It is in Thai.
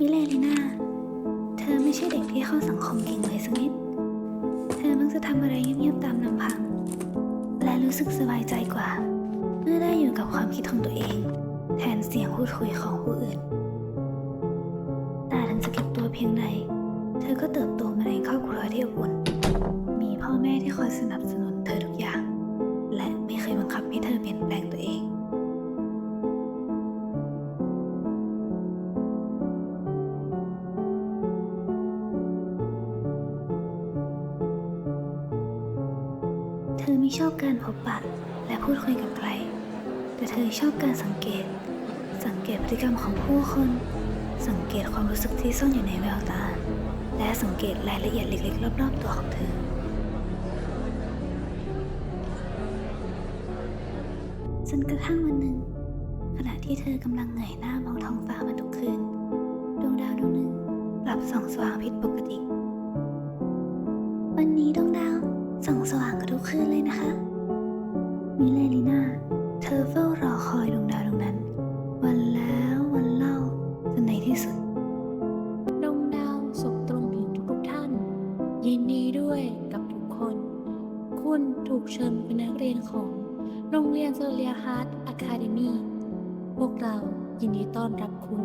มิเลลิน่า เธอไม่ใช่เด็กที่เข้าสังคมเก่งเลยสักนิด เธอมักจะทำอะไรเงียบๆตามลำพัง และรู้สึกสบายใจกว่า เมื่อได้อยู่กับความคิดของตัวเอง แทนเสียงพูดคุยของผู้อื่น แต่ถึงจะเก็บตัวเพียงใด เธอก็เติบโตมาในครอบครัวที่อบอุ่น มีพ่อแม่ที่คอยสนับสนุนเธอทุกอย่าง และไม่เคยบังคับให้เธอเปลี่ยนแปลง ธอไม่ชอบการพบปะและพูดคุยกับใคร แต่เธอชอบการสังเกต สังเกตพฤติกรรมของผู้คน สังเกตความรู้สึกที่ซ่อนอยู่ในแววตา และสังเกตรายละเอียดเล็กๆ รอบๆ ตัวของเธอ จนกระทั่งวันหนึ่ง ขณะที่เธอกำลังเหนื่อยหน้ามองท้องฟ้ามาทุกคืน ดวงดาวดวงหนึ่งกลับส่องสว่างผิดปกติ วันนี้ดวงดาวส่องสว่าง คืนเลยนะคะ มิเลลิน่า เธอเฝ้ารอคอยดวงดาวดวงนั้น วันแล้ววันเล่าจนในที่สุด ดวงดาวสุขตรงถึงทุกท่าน ยินดีด้วยกับทุกคน คุณถูกเชิญเป็นนักเรียนของโรงเรียนเซเลียฮาร์ดอะคาเดมีพวกเรายินดีต้อนรับคุณ